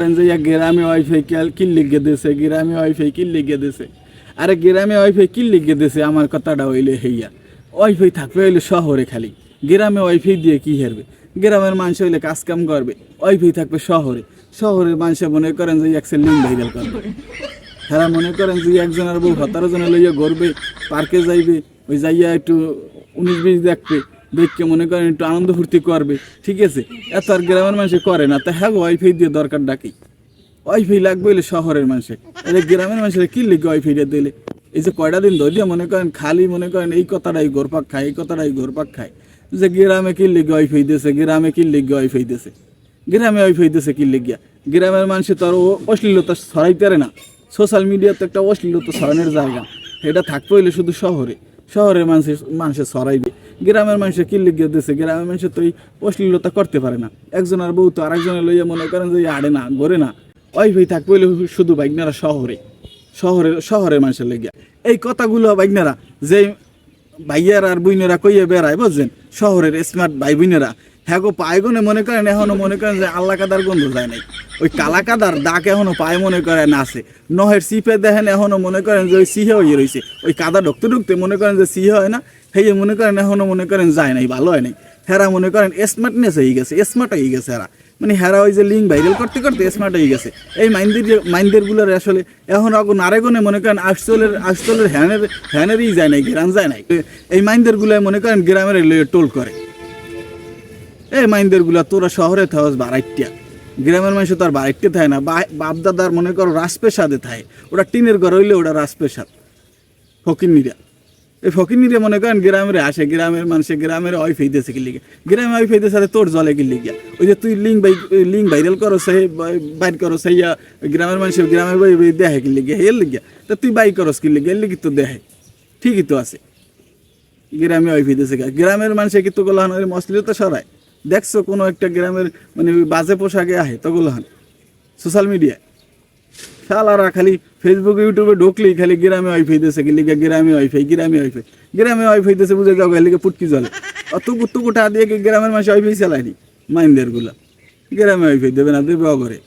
যে গ্রামে ওয়াইফাই কি লিখে দিছে, গ্রামে ওয়াইফাই কি লিখে দিছে। আরে গ্রামে ওয়াইফাই কি লিখে দিছে, আমার কথাটা হইলে হইয়া। ওয়াইফাই থাকবে হইলে শহরে খালি। গ্রামে ওয়াইফাই দিয়ে কি হেরবে? গ্রামের মানুষ হইলে কাজ কাম করবে। ওয়াইফাই থাকবে শহরে। শহরের মানুষ মনে করেন যে একসেল লিঙ্ক ভাইরাল করবে। তারা মনে করেন যে একজনের বউ সতেরো জনে লইয়া ঘুরবে পার্কে যাইবে, ওই যাইয়া একটু উনিশ বিশ দেখবে। দেখকে মনে করেন একটু আনন্দ ফুর্তি করবে, ঠিক আছে? এত আর গ্রামের মানুষে করে না, তা হ্যাঁ ওয়াইফাই দিয়ে দরকার ডাকি ওয়াইফাই লাগবে হইলে শহরের মানুষে। এদের গ্রামের মানুষের কি লিখবে ওয়াইফাইটা দিলে? এই যে কয়টা দিন ধরিয়া মনে করেন খালি মনে করেন এই কথাটাই গোরপাক খায়, এই কথাটাই গোরপাক খায়। যে গ্রামে কি লিখবে ওয়াইফাই দিয়েছে, গ্রামে কি লিখবে ওয়াইফাই দিয়েছে? গ্রামে ওয়াইফাই দিয়েছে কি লিখিয়া গ্রামের মানুষে তো আর অশ্লীলতা ছড়াইতে পারে না। সোশ্যাল মিডিয়াতে একটা অশ্লীলতা ছড়ানোর জায়গা। এটা থাকতে হইলে শুধু শহরে। শহরের মানুষের মানুষের ছড়াইবে। গ্রামের মানুষের কি লিখিয়ে দিয়েছে গ্রামের মানুষের তো এই অশ্লীলতা করতে পারে না। একজনের বউ তো আরেকজনের লইয়া মনে করেন যে আড়ে না, গড়ে না। ওই ভাই থাকবে শুধু বাইকনারা শহরে শহরে, শহরের মানুষের লেগে। এই কথাগুলো বাইকনারা যে ভাইয়ার আর বইনেরা কইয়ে বেড়ায়, বুঝছেন? শহরের স্মার্ট ভাই বোনেরা হ্যাঁ গো পায়গনে মনে করেন এখনও মনে করেন যে আল্লাহ কাদার গন্ধ যায় নাই ওই কালা কাদার দাগ এখনও পায় মনে করেন আছে নহের সিপে দেখেন এখনও মনে করেন যে ওই সিহে হয়ে রয়েছে ওই কাদা ঢুকতে ঢুকতে মনে করেন যে সিহে হয় না সেই মনে করেন এখনও মনে করেন যায় নাই ভালো হয় নাই হেরা মনে করেন স্মার্টনেস হয়ে গেছে স্মার্ট হয়ে গেছে হেরা মানে হেরা ওই যে লিঙ্ক ভাইরাল করতে করতে স্মার্ট হয়ে গেছে এই মাইন্দের মাইন্দেরগুলোর আসলে এখন আগুন আরেগুনে মনে করেন আটচলের আটচলের হ্যানের হ্যানেরই যায় নাই গ্রাম যায় নাই এই মাইন্দের গুলাই মনে করেন গ্রামের টোল করে এই মাইন্দেরগুলা তোরা শহরে থাকস বারাইটিয়া। গ্রামের মানুষ তো আর বারাইটে থাকে না বা- বাপ দাদার মনে করো রাজপেশাদে থাকে ওটা টিনের ঘর হইলে ওটা রাজপেশাদ ফকিরনিরা এই ফকিরনিরা মনে করেন গ্রামের আসে, গ্রামের মানুষে গ্রামের ওয়াইফাই দিয়েছে কি লিগে। গ্রামে ওয়াইফাই দিয়ে সাথে তোর জলে কি লিগিয়া ওই যে তুই লিঙ্ক লিঙ্ক ভাইরাল করো সেই বাইর করো সেইয়া গ্রামের মানুষের গ্রামের বাই দেহে কি লিগিয়া হের লিগিয়া তা তুই বাই করস কি লিগিয়া এর লিগি তো দেহে ঠিকই তো আছে। গ্রামে দিয়েছে গা। গ্রামের মানুষে কিন্তু গোলাহান ওই মসলিও তো সরায়। দেখছ কোনো একটা গ্রামের মানে বাজে পোশাকে আহে তগুলো হান। সোশ্যাল মিডিয়ায় শালারা খালি ফেসবুক ইউটিউবে ঢুকলেই খালি গ্রামে ওয়াইফাই দিয়েছে কি লিগে গ্রামে ওয়াইফাই গ্রামে ওয়াইফাই গ্রামে ওয়াইফাই দিয়েছে বুঝে যাও লিগে পুটকি জলে অত কুত্তু কুটা দিয়ে গ্রামের মানুষ ওয়াইফাই চালায়নি মাইন্দেরগুলা গ্রামে ওয়াইফাই দেবে না, দেবে অগরে।